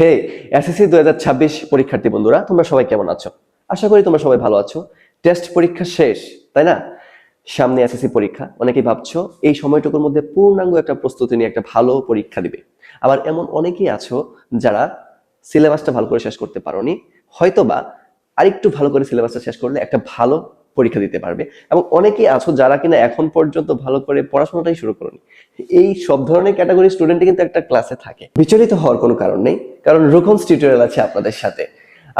হে SSC দু হাজার ছাব্বিশ পরীক্ষার্থী বন্ধুরা, তোমরা সবাই কেমন আছো? আশা করি তোমরা সবাই ভালো আছো। টেস্ট পরীক্ষা শেষ, তাই না? সামনে এসএসসি পরীক্ষা, অনেকেই ভাবছ এই সময়টুকুর মধ্যে পূর্ণাঙ্গ একটা প্রস্তুতি নিয়ে একটা ভালো পরীক্ষা দিবে। আবার এমন অনেকেই আছো যারা সিলেবাসটা ভালো করে শেষ করতে পারোনি, হয়তোবা আরেকটু ভালো করে সিলেবাসটা শেষ করলে একটা ভালো পরীক্ষা দিতে পারবে। এবং অনেকেই আছো যারা কিনা এখন পর্যন্ত ভালো করে পড়াশোনাটাই শুরু করনি। এই সব ধরনের ক্যাটাগরি স্টুডেন্ট কিন্তু একটা ক্লাসে থাকে। বিচলিত হওয়ার কোনো কারণ নেই। কারণ রুকনস টিউটোরিয়াল আছে আপনাদের সাথে।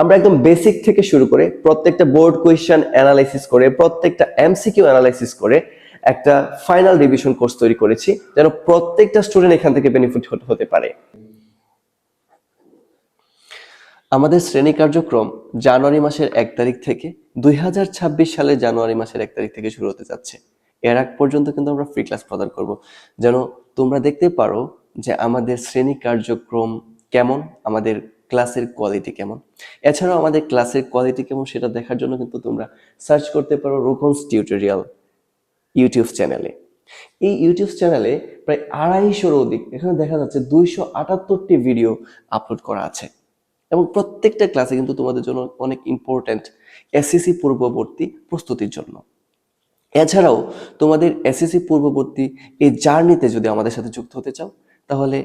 আমরা একদম বেসিক থেকে শুরু করে প্রত্যেকটা বোর্ড কোয়েশ্চেন অ্যানালাইসিস করে, প্রত্যেকটা এমসিকিউ অ্যানালাইসিস করে একটা ফাইনাল রিভিশন কোর্স তৈরি করেছি, যেন প্রত্যেকটা স্টুডেন্ট এখান থেকে বেনিফিট হতে পারে। আমাদের শ্রেণি কার্যক্রম জানুয়ারি মাসের এক তারিখ থেকে দুই হাজার ছাব্বিশ সালের জানুয়ারি মাসের এক তারিখ থেকে শুরু হতে যাচ্ছে। এর আগ পর্যন্ত কিন্তু আমরা ফ্রি ক্লাস প্রদান করব। যেন তোমরা দেখতে পারো যে আমাদের শ্রেণি কার্যক্রম কেমন? আমাদের ক্লাসের কোয়ালিটি কেমন? এছাড়াও আমাদের ক্লাসের কোয়ালিটি কেমন সেটা দেখার জন্য কিন্তু তোমরা সার্চ করতে পারো রোকনস টিউটোরিয়াল ইউটিউব চ্যানেলে এই ইউটিউব চ্যানেলে প্রায় আড়াইশোর অধিক, এখানে দেখা যাচ্ছে দুইশো আটাত্তরটি ভিডিও আপলোড করা আছে। এবং প্রত্যেকটা ক্লাসে কিন্তু তোমাদের জন্য অনেক ইম্পর্ট্যান্ট এসএসসি পূর্ববর্তী প্রস্তুতির জন্য। এছাড়াও তোমাদের এসএসসি পূর্ববর্তী এই জার্নিতে যদি আমাদের সাথে যুক্ত হতে চাও তাহলে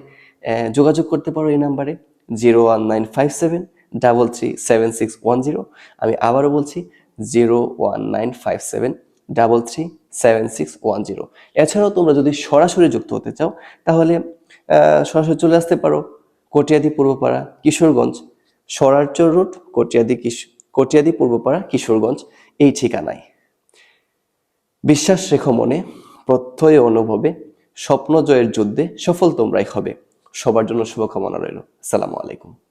যোগাযোগ করতে পারো এই নাম্বারে, zero one nine five seven, double three seven six one zero. আমি আবারও বলছি, zero one nine five seven, double three seven six one zero. এছাড়াও তোমরা যদি সরাসরি যুক্ত হতে চাও, তাহলে সরাসরি চলে আসতে পারো, কটিয়াদি পূর্বপাড়া, কিশোরগঞ্জ, সরারচর রোড, কটিয়াদি কিশ, কটিয়াদি পূর্বপাড়া, কিশোরগঞ্জ, এই ঠিকানায়। বিশ্বাস রেখো মনে, প্রত্যয় অনুভবে স্বপ্ন জয়ের যুদ্ধে সফল তোমরাই হবে। সবার জন্য শুভকামনা রইল। সালামু আলাইকুম।